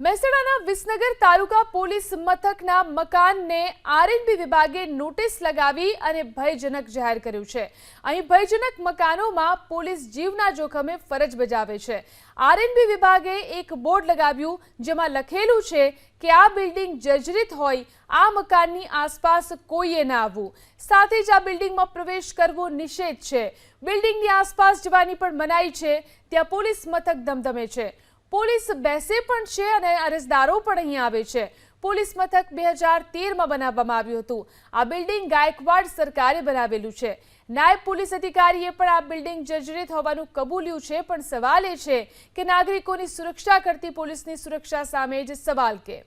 મહેસાણાના વિસનગર તાલુકા પોલીસ મથકના મકાનને આરએનબી વિભાગે નોટિસ લગાવી અને ભયજનક જાહેર કર્યું છે. અહીં ભયજનક મકાનોમાં પોલીસ જીવના જોખમે ફરજ બજાવે છે. આરએનબી વિભાગે એક બોર્ડ લગાવ્યું જેમાં લખેલું છે કે આ બિલ્ડિંગ જર્જરિત હોય, આ મકાનની આસપાસ કોઈએ ના આવવું. સાથે જ આ બિલ્ડિંગમાં પ્રવેશ કરવો નિષેધ છે. બિલ્ડિંગની આસપાસ જવાની પણ મનાઈ છે. ત્યાં પોલીસ મથક ધમધમે છે. પોલીસ બેસે પણ છે અને અરજદારો પણ અહીં આવે છે. પોલીસ મથક બે હજાર તેરમાં બનાવવામાં આવ્યું હતું. આ બિલ્ડિંગ ગાયકવાડ સરકારે બનાવેલું છે. નાયબ પોલીસ અધિકારીએ પણ આ બિલ્ડિંગ જર્જરિત હોવાનું કબૂલ્યું છે, પણ સવાલ એ છે કે નાગરિકોની સુરક્ષા કરતી પોલીસની સુરક્ષા સામે જ સવાલ કે?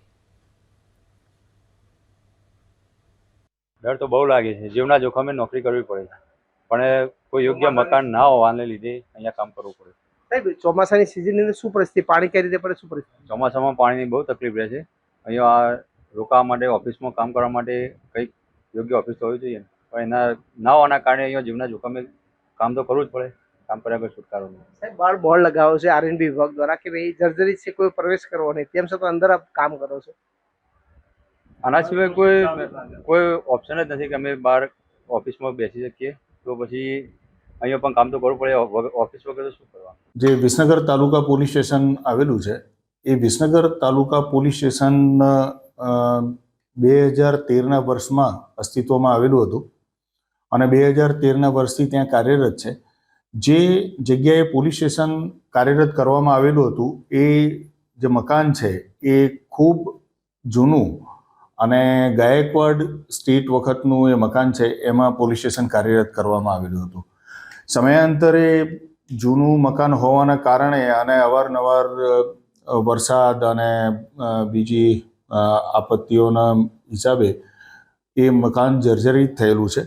ડર તો બહુ લાગે છે. જીવના જોખમે નોકરી કરવી પડે. પણ કોઈ યોગ્ય મકાન ના હોવાને લીધે અહીંયા કામ કરવું પડે. સાહેબ ચોમાસાની સિઝનની અંદર શું પરિસ્થિતિ? પાણી કઈ રીતે પડે શું પરિસ્થિતિ? ચોમાસામાં પાણીની બહુ તકલીફ રહે છે. અહીંયા રોકાવા માટે ઓફિસમાં કામ કરવા માટે કંઈક યોગ્ય ઓફિસ હોવી જોઈએ પણ એના ના હોવાના કારણે અહીંયા જીવના જોખમે કામ તો કરવું જ પડે. કામ કર્યા વગર છુટકારો નહીં. સાહેબ બહાર બોર્ડ લગાવ્યો છે આરએનબી વિભાગ દ્વારા કે ભાઈ જર્જરી છે કોઈ પ્રવેશ કરવો નહીં. તેમ છતાં અંદર આપ કામ કરો છો. આના સિવાય કોઈ કોઈ ઓપ્શન જ નથી કે અમે બહાર ઓફિસમાં બેસી શકીએ. તો પછી અહીંયા પણ કામ તો કરવું પડે ઓફિસ વગર શું કરવા જે વિસનગર તાલુકા પોલીસ સ્ટેશન આવેલું છે, એ વિસનગર તાલુકા પોલીસ સ્ટેશન બે હજાર તેરના વર્ષમાં અસ્તિત્વમાં આવેલું હતું અને બે હજાર તેરના વર્ષથી ત્યાં કાર્યરત છે. જે જગ્યાએ પોલીસ સ્ટેશન કાર્યરત કરવામાં આવેલું હતું, એ જે મકાન છે, એ ખૂબ જૂનું અને ગાયકવાડ સ્ટેટ વખતનું એ મકાન છે, એમાં પોલીસ સ્ટેશન કાર્યરત કરવામાં આવેલું હતું. સમયાંતરે જૂનું મકાન હોવાના કારણે અને અવારનવાર વરસાદ અને બીજી આપત્તિઓના હિસાબે એ મકાન જર્જરિત થયેલું છે.